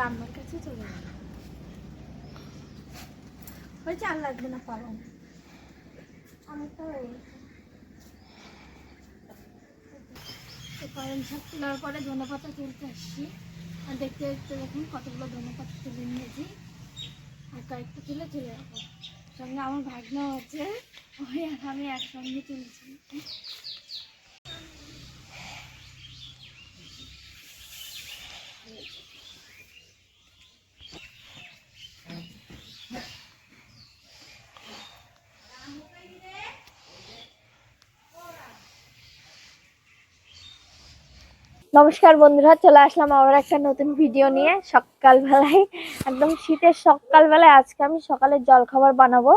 রান্নার কাছে চলে গেল হয়েছে আর লাগবে না পালং অনেকটা হয়ে গেছে। পালং শাক তোলার পরে ধনে পাতা তুলতে আসছি। আর দেখতে দেখতে দেখুন কতগুলো ধনে পাতা তুলে নিয়েছি। আর কয়েকটা তুলে চলে যাব। সঙ্গে আমার ভাগনা আছে। ওই আর আমি একসঙ্গে তুলছি। নমস্কার বন্ধুরা, চলে আসলাম আবার একটা নতুন ভিডিও নিয়ে। সকালবেলায়, একদম শীতের সকালবেলায় আজকে আমি সকালের জলখাবার বানাবো।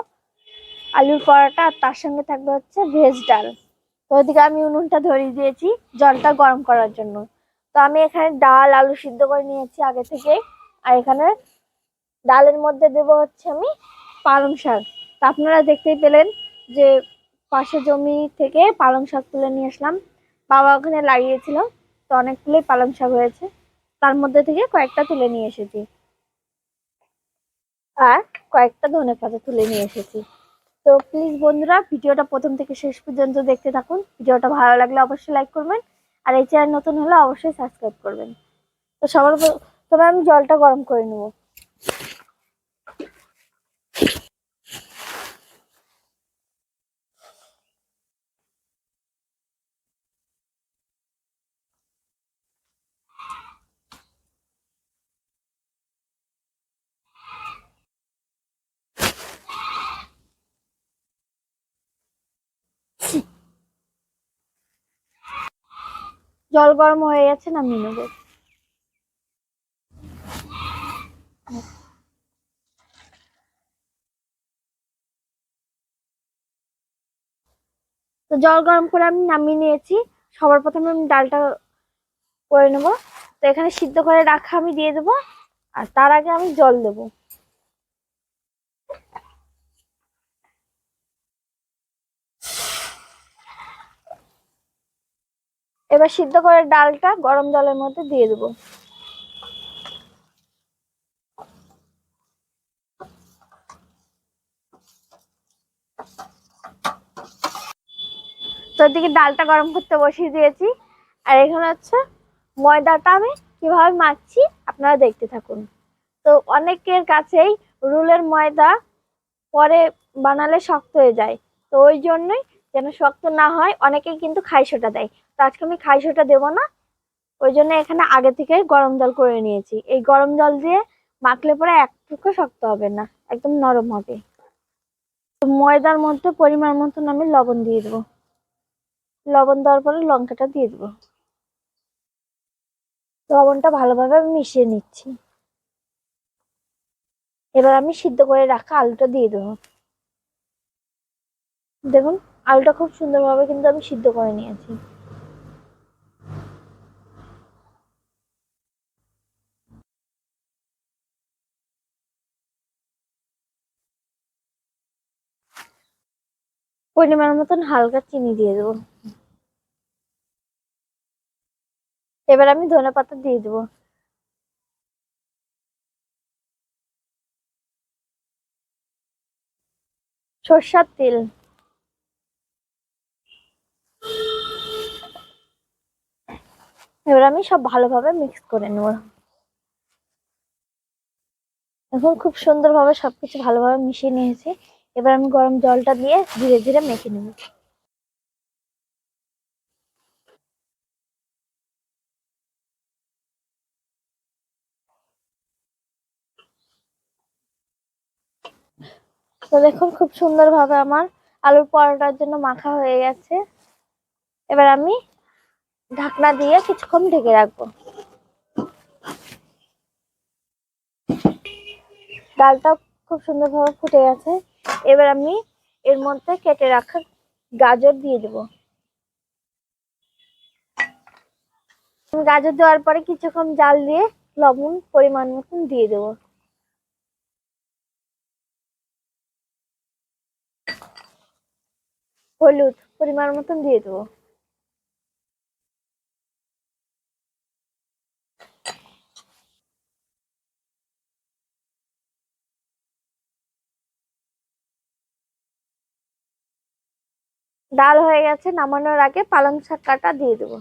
আলুর পরোটা, আর তার সঙ্গে থাকবে হচ্ছে ভেজ ডাল। তো ওইদিকে আমি উনুনটা ধরিয়ে দিয়েছি জলটা গরম করার জন্য। তো আমি এখানে ডাল, আলু সিদ্ধ করে নিয়েছি আগে থেকে আর এখানে ডালের মধ্যে দেবো হচ্ছে আমি পালং শাক। তা আপনারা দেখতেই পেলেন যে পাশে জমি থেকে পালং শাক তুলে নিয়ে আসলাম। বাবা ওখানে লাগিয়েছিল। তো অনেকগুলোই পালং শাক হয়েছে। তার মধ্যে থেকে কয়েকটা তুলে নিয়ে এসেছি। আর কয়েকটা ধনে পাতা তুলে নিয়ে এসেছি। তো প্লিজ বন্ধুরা, ভিডিওটা প্রথম থেকে শেষ পর্যন্ত দেখতে থাকুন। ভিডিওটা ভালো লাগলে অবশ্যই লাইক করবেন। আর এই চ্যানেল নতুন হলে অবশ্যই সাবস্ক্রাইব করবেন। তো সবার তবে আমি জলটা গরম করে নেব। জল গরম হয়ে গেছে নামিয়ে নেব তো জল গরম করে আমি নামিয়ে নিয়েছি। সবার প্রথমে আমি ডালটা করে নেব। তো এখানে সিদ্ধ করে রাখা আমি দিয়ে দেবো। আর তার আগে আমি জল দেবো। এবার সিদ্ধ করে ডালটা গরম জলের মধ্যে দিয়ে দেবো। তো ওদিকে ডালটা গরম করতে বসিয়ে দিয়েছি। আর এখানে হচ্ছে ময়দাটা আমি কীভাবে মাখছি আপনারা দেখতে থাকুন। তো অনেকের কাছেই রুলের ময়দা পরে বানালে শক্ত হয়ে যায়। তো ওই জন্যই যেন শক্ত না হয়, অনেকেই কিন্তু খাইশোটা দেয়। তো আজকে আমি খাইশোটা দেবো না, ওই জন্য এখানে আগে থেকে গরম জল করে নিয়েছি। এই গরম জল দিয়ে মাখলে পরে একটুকু শক্ত হবে না, একদম নরম হবে। তো ময়দার মধ্যে পরিমাণ মতন আমি লবণ দিয়ে দেবো। লবণ দেওয়ার পরে লঙ্কাটা দিয়ে দেবো। লবণটা ভালোভাবে মিশিয়ে নিচ্ছি। এবার আমি সিদ্ধ করে রাখা আলুটা দিয়ে দেবো। দেখুন আলুটা খুব সুন্দরভাবে কিন্তু আমি সিদ্ধ করে নিয়েছি। পরিমাণ মতন হালকা চিনি দিয়ে দেবো। এবার আমি ধনে পাতা দিয়ে দেবো। সর্ষার তেল। এবার আমি সব ভালোভাবে মিক্স করে নেব। এখন খুব সুন্দরভাবে সবকিছু ভালোভাবে মিশিয়ে নিয়েছি। এবার আমি গরম জলটা দিয়ে ধীরে ধীরে মেখে নেব। তো দেখুন, খুব সুন্দরভাবে আমার আলুর পরোটার জন্য মাখা হয়ে গেছে। এবার আমি ঢাকনা দিয়ে কিছুক্ষণ ঢেকে রাখব। ডালটা খুব সুন্দরভাবে ফুটে গেছে। এবার আমি এর মধ্যে কেটে রাখা গাজর দিয়ে দেবো। গাজর দেওয়ার পরে কিছুক্ষণ জাল দিয়ে লবণ পরিমাণ মতন দিয়ে দেবো। হলুদ পরিমাণ মতন দিয়ে দেবো। ডাল হয়ে গেছে, নামানোর আগে পালং শাক কাটা দিয়ে দেবো।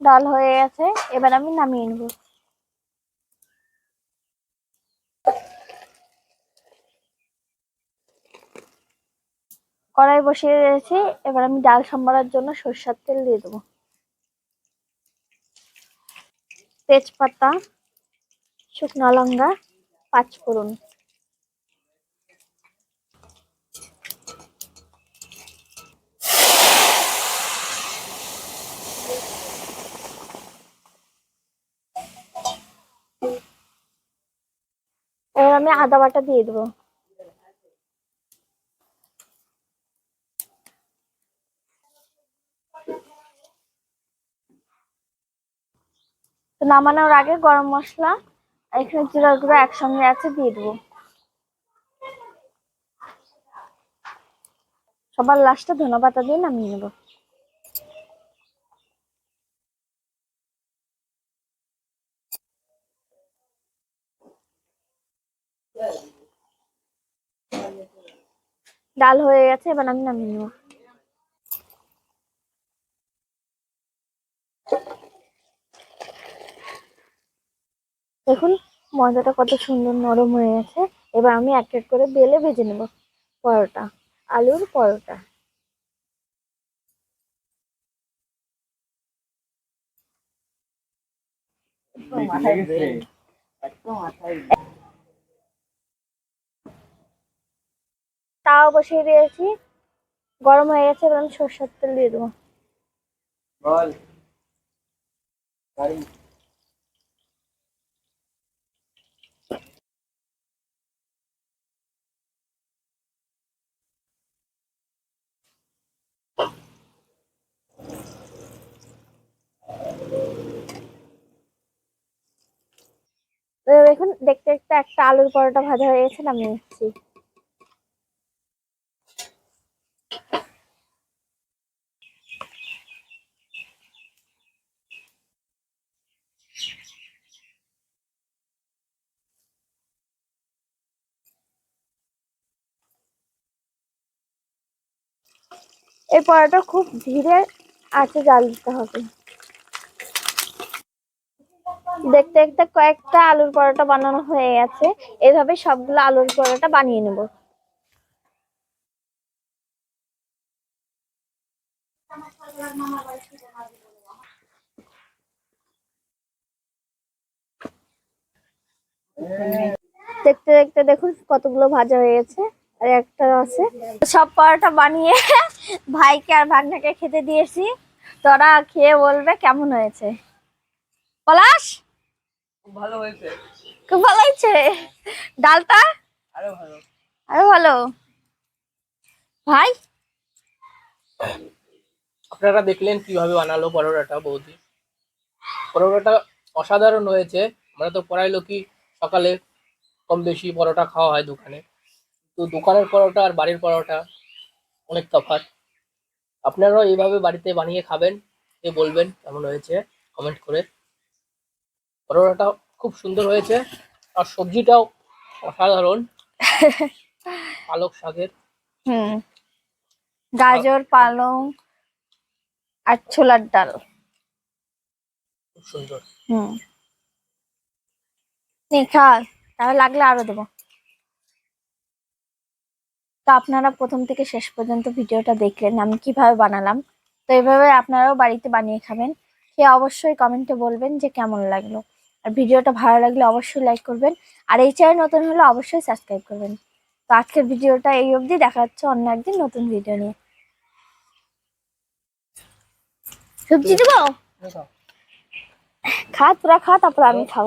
ডাল হয়ে গেছে, এবার আমি নামিয়ে নেব। কড়াই বসিয়ে দিয়েছি, এবার আমি ডাল সম্বারের জন্য সরষের তেল দিয়ে দেবো। তেজপাতা শুকনো লঙ্কা পাঁচফোড়ন। আমি আদা বাটা দিয়ে দেবো। তো নামানোর আগে গরম মশলা এখানে জিরার গুঁড়ো একসঙ্গে আছে, দিয়ে দেবো। সবার লাস্টে ধনে পাতা দিয়ে নামিয়ে নেব। ডাল হয়ে গেছে, এবার আমি নামিয়ে নেব। দেখুন, ময়দাটা কত সুন্দর নরম হয়ে গেছে। এবার আমি এক এক করে বেলে ভেজে নেব পরোটা, আলুর পরোটা। তাও বসিয়ে দিয়েছি। গরম হয়ে গেছে, এবার আমি সরষের তেল দিয়ে দেবো। বল। দেখুন, দেখতে দেখতে একটা আলুর পরোটা ভাজা হয়ে গেছে, নামিয়ে নিচ্ছি। এই পরোটা খুব ধীরে আঁচে জাল দিতে হবে। দেখতে দেখতে কয়েকটা আলুর পরোটা বানানো হয়ে গেছে। এভাবে সবগুলো আলুর পরোটা বানিয়ে নেব। দেখতে দেখতে দেখুন কতগুলো ভাজা হয়ে গেছে, আর একটা আছে। সব পরোটা বানিয়ে ভাইকে আর ভাগনাকে খেতে দিয়েছি। তোরা খেয়ে বলবে কেমন হয়েছে। পলাশ! খুব ভালো হয়েছে। খুব ভালো হয়েছে? ডালটা? আরও ভালো। আরও ভালো? ভাই? আপনারা দেখলেন কীভাবে বানালো পরোটাটা বৌদি। পরোটাটা অসাধারণ হয়েছে। আমরা তো পড়াই লোকই সকালে কম বেশি পরোটা খাওয়া হয় দোকানে। তো দোকানের পরোটা আর বাড়ির পরোটা অনেক তফাৎ। আপনারাও এইভাবে বাড়িতে বানিয়ে খাবেন এ বলবেন কেমন হয়েছে কমেন্ট করে। পরোটাটা খুব সুন্দর হয়েছে। আর সবজিটাও অসাধারণ। পালক শাকের। হুম। গাজর পালং আর ছোলার ডাল। খুব সুন্দর। হুম। নে খা তাহলে লাগলে আরও দেবো। তো আপনারা প্রথম থেকে শেষ পর্যন্ত ভিডিওটা দেখলেন আমি কীভাবে বানালাম। তো এইভাবে আপনারাও বাড়িতে বানিয়ে খাবেন। সে অবশ্যই কমেন্টে বলবেন যে কেমন লাগল। আর ভিডিওটা ভালো লাগলে অবশ্যই লাইক করবেন। আর এই চ্যানেল নতুন হলে অবশ্যই সাবস্ক্রাইব করবেন। তো আজকের ভিডিওটা এই অবধি দেখা যাচ্ছে অন্য একদিন নতুন ভিডিও নিয়ে। সবজি দেবো। খা তোরা খা তারপর আমি খাব।